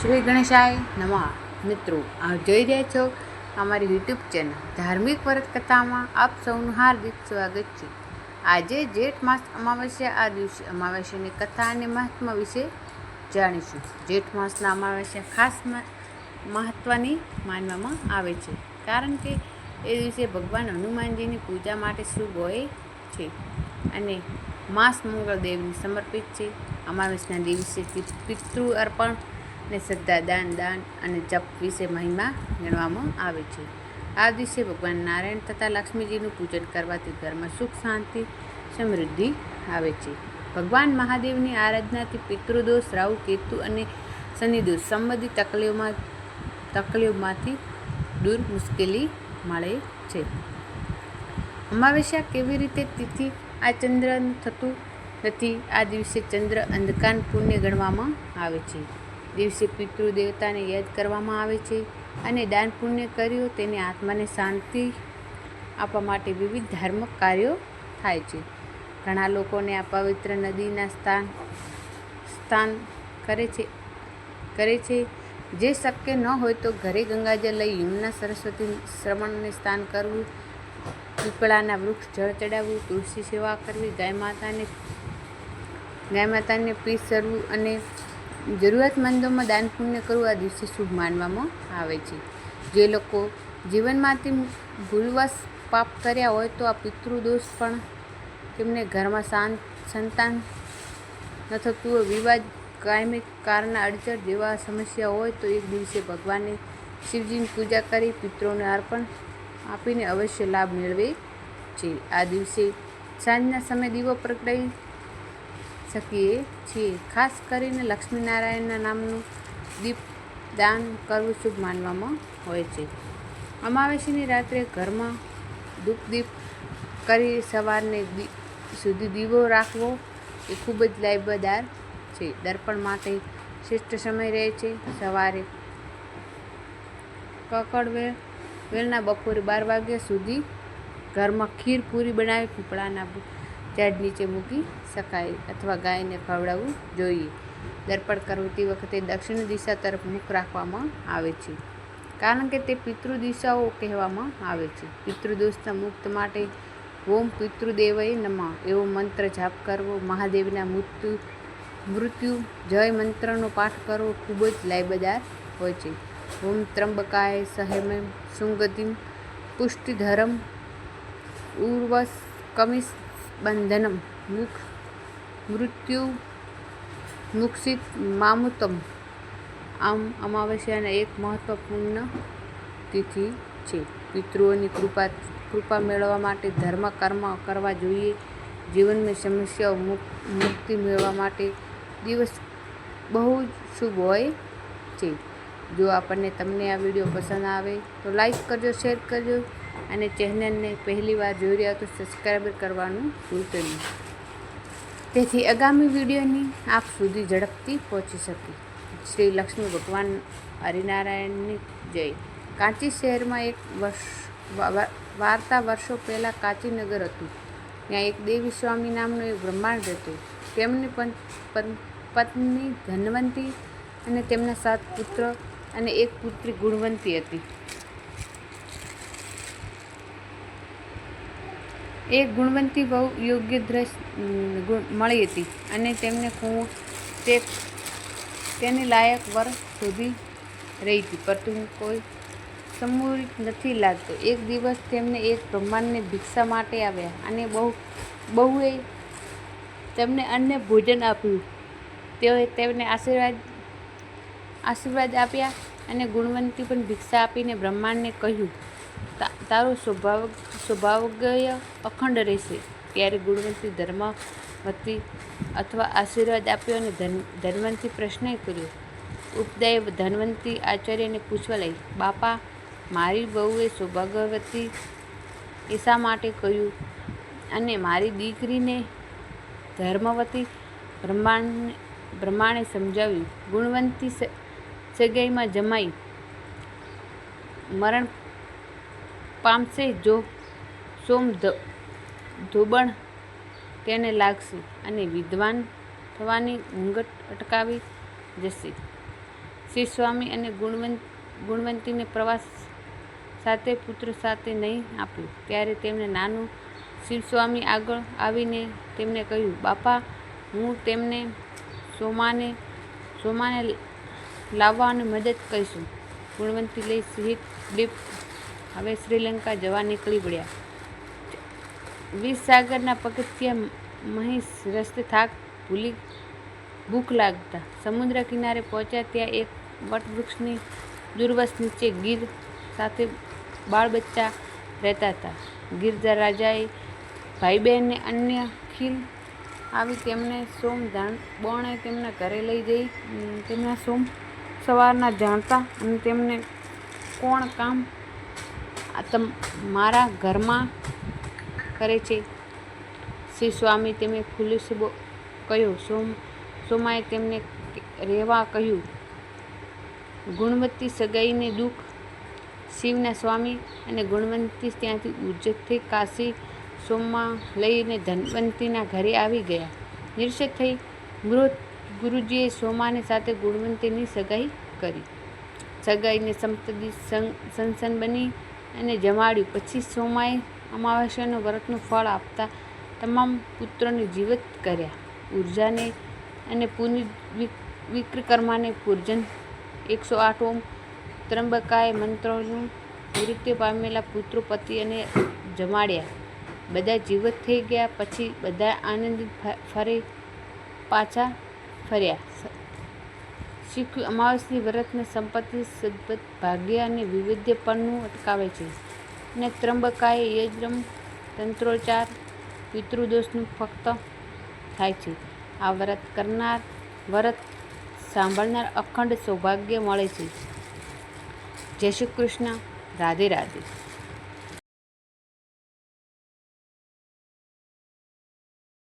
શ્રી ગણેશાય નમઃ. મિત્રો, આપ જોઈ રહ્યા છો અમારી યુટ્યુબ ચેનલ ધાર્મિક વ્રત કથામાં આપ સૌનું હાર્દિક સ્વાગત છે. આજે જેઠ માસ અમાવસ્યા, આ દિવસે અમાવસ્યાની કથા અને મહાત્મા વિશે જાણીશું. જેઠ માસના અમાવસ્યા ખાસ મહત્ત્વની માનવામાં આવે છે, કારણ કે એ દિવસે ભગવાન હનુમાનજીની પૂજા માટે શુભ હોય છે અને માસ મંગળ દેવને સમર્પિત છે. અમાવસ્યાના દિવસે પિતૃ અર્પણ અને શ્રદ્ધા, દાન દાન અને જપ વિશે મહિમા ગણવામાં આવે છે. આ દિવસે ભગવાન નારાયણ તથા લક્ષ્મીજીનું પૂજન કરવાથી ઘરમાં સુખ, શાંતિ, સમૃદ્ધિ આવે છે. ભગવાન મહાદેવની આરાધનાથી પિતૃદોષ, રાહુ, કેતુ અને શનિદોષ સંબંધિત તકલીઓમાં, તકલીઓમાંથી દૂર મુશ્કેલી મળે છે. અમાવસ્યા કેવી રીતે તિથિ, આ ચંદ્ર થતું નથી, આ દિવસે ચંદ્ર અંધકાર પુણ્ય ગણવામાં આવે છે. દિવસે પિતૃ દેવતાને યાદ કરવામાં આવે છે અને દાન પુણ્ય કર્યું, તેને આત્માને શાંતિ આપવા માટે વિવિધ ધાર્મિક કાર્યો થાય છે. ઘણા લોકોને આ પવિત્ર નદીના સ્થાન સ્થાન કરે છે કરે છે. જે શક્ય ન હોય તો ઘરે ગંગાજળ લઈ યમુના સરસ્વતી શ્રવણને સ્નાન કરવું, પીપળાના વૃક્ષ જળ ચડાવવું, તુલસી સેવા કરવી, ગાય માતાને ગાય માતાને પીસ કરવું અને જરૂરિયાતમંદોમાં દાન પુણ્ય કરવું આ દિવસે શુભ માનવામાં આવે છે. જે લોકો જીવનમાંથી ભૂલવશ પાપ કર્યા હોય તો આ પિતૃદોષ પણ તેમને ઘરમાં શાંત, સંતાન ન થતું હોય, વિવાદ કાયમી કારના અડચણ જેવા સમસ્યા હોય તો એક દિવસે ભગવાનને શિવજીની પૂજા કરી પિત્રોને અર્પણ આપીને અવશ્ય લાભ મેળવે છે. આ દિવસે સાંજના સમયે દીવો પ્રગટાવી શકીએ છીએ. ખાસ કરીને લક્ષ્મીનારાયણના નામનું દીપ દાન કરવું શુભ માનવામાં હોય છે. અમાવાસીની રાત્રે ઘરમાં દુઃખ દીપ કરી સવારને સુધી દીવો રાખવો એ ખૂબ જ લાભદાર છે. દર્પણ માટે શ્રેષ્ઠ સમય રહે છે. સવારે કકડ વેળ વેળના બપોરે બાર વાગ્યા સુધી ઘરમાં ખીર પૂરી બનાવી, પીપળાના ઝાડ નીચે મૂકી શકાય અથવા ગાયને ખવડાવવું જોઈએ. દર્પણ કરતી વખતે દક્ષિણ દિશા તરફ મુખ રાખવામાં આવે છે, કારણ કે તે પિતૃ દિશાઓ કહેવામાં આવે છે. પિતૃદોષના મુક્ત માટે ઓમ પિતૃદેવય નમઃ. એવો મંત્ર જાપ કરવો, મહાદેવના મૃત્યુ મૃત્યુ જય મંત્રનો પાઠ કરવો ખૂબ જ લાયબદાર હોય છે. ઓમ ત્રંબકાય સહેમ સુંગતિમ પુષ્ટિધરમ ઉર્વસ કમિસ બંધનમ, મુખ, મૃત્યુ મુક્ષિત મામુતમ. આમ અમાવસ્યાના એક મહત્વપૂર્ણ તિથિ છે. પિતૃઓની કૃપા કૃપા મેળવવા માટે ધર્મ, કર્મ કરવા જોઈએ. જીવનમાં સમસ્યાઓ, મુક- મુક્તિ મેળવવા માટે દિવસ બહુ જ શુભ હોય છે. જો આપણને તમને આ વીડિયો પસંદ આવે તો લાઈક કરજો, શેર કરજો. અને ચેનલને પહેલીવાર જોઈ રહ્યા તો સબસ્ક્રાઈબ કરવાનું ભૂલતો નહીં. તેથી આગામી વિડીયોની આપ સુધી ઝડપથી પહોંચી શકે. શ્રી લક્ષ્મી ભગવાન હરિનારાયણની જય. કાંચી શહેરમાં એક વર્ષ વાર્તા વર્ષો પહેલાં કાંચીનગર હતું. ત્યાં એક દેવી સ્વામી નામનું એક બ્રહ્માંડ હતું. તેમની પત્ની ધનવંતી અને તેમના સાત પુત્ર અને એક પુત્રી ગુણવંતી હતી. એક ગુણવંતી બહુ યોગ્ય દ્રશ મળી હતી અને તેમને કુંવો તે, તેને લાયક વર શોધી રહી હતી. પરંતુ કોઈ સમૂહિત નથી લાગતો. એક દિવસ તેમને એક બ્રહ્માંડને ભિક્ષા માટે આવ્યા અને બહુ, બહુએ તેમને અન્ય ભોજન આપ્યું. તેઓએ તેમને આશીર્વાદ આશીર્વાદ આપ્યા અને ગુણવંતી પણ ભિક્ષા આપીને બ્રહ્માંડને કહ્યું "તા- તારો સ્વભાવ સ્વભાવગય અખંડ રહેશે. ત્યારે ગુણવંતી ધર્મવતી અથવા આશીર્વાદ આપ્યો અને ધન, ધનવંતી પ્રશ્ન કર્યો. ઉપદાય ધનવંતી આચાર્યને પૂછવા લાગી, બાપા, મારી બહુએ સૌભાગ્યવતી એ શા માટે કહ્યું? અને મારી દીકરીને ધર્મવતી બ્રહ્માંડ બ્રહ્માણે સમજાવ્યું. ગુણવંતી સગાઈમાં જમાઈ. મરણ પામશે જો સોમ ધોબણ તેને લાગશે અને વિદ્વાન થવાની ઊંઘટ અટકાવી જશે. શ્રી સ્વામી અને ગુણવંત ગુણવંતીને પ્રવાસ સાથે પુત્ર સાથે નહીં આપ્યું. ત્યારે તેમણે નાનું શિવસ્વામી આગળ આવીને તેમને કહ્યું, બાપા, હું તેમને સોમાને સોમાને લાવવાની મદદ કરીશું. ગુણવંતી લઈ સહિત દીપ હવે શ્રીલંકા જવા નીકળી પડ્યા. વીસ સાગરના પગથિયા મહીસ રસ્તે થાક ભૂલી ભૂખ લાગતા. સમુદ્ર કિનારે પહોંચ્યા ત્યાં એક વટવૃક્ષની દુર્વસ નીચે ગીર સાથે બાળ બચ્ચા રહેતા હતા. ગિરધર રાજાએ ભાઈ બહેનને અન્ય ખીલ આવી તેમને સોમ જાણ, બોણે તેમના ઘરે લઈ જઈ તેમના સોમ સવારના જાણતા અને તેમને કોણ કામ તમ, મારા ઘરમાં કરે છે. શ્રી સ્વામી તેમને ખુલ્લું કહ્યું, સોમ, સોમાએ તેમને રહેવા કહ્યું. ગુણવંતી સગાઈને દુઃખ. શિવના સ્વામી અને ગુણવંતી ત્યાંથી ઉજ્જતથી કાશી સોમમાં લઈને ધનવંતીના ઘરે આવી ગયા. નિર્ષેધ થઈ મૃત ગુરુજીએ સોમાની સાથે ગુણવંતીની સગાઈ કરી. સગાઈને સંપત્તિ સંસન બની અને જમાડ્યું. પછી સોમાએ અમાવાસ્યાનું વ્રતનું ફળ આપતા તમામ પુત્રોને જીવિત કર્યા. ઉર્જાને અને પુનિ વિક્રકર્માને પૂર્જન એકસો આઠ ઓમ ત્રંબકાએ મંત્રોનું મૃત્યુ પામેલા પુત્રો, પતિ અને જમાડ્યા. બધા જીવિત થઈ ગયા. પછી બધા આનંદિત ફરી પાછા ફર્યા. શીખ્યું અમાવસની વ્રતને સંપત્તિ સદબત ભાગ્ય અને વિવિધ્યપણનું અટકાવે છે. અને ત્રંબકાએ યજ્રમ તંત્રોચ્ચાર, પિતૃદોષનું ફક્ત થાય છે. આ વ્રત કરનાર, વ્રત સાંભળનાર અખંડ સૌભાગ્ય મળે છે. જય શ્રી કૃષ્ણ. રાધે રાધે.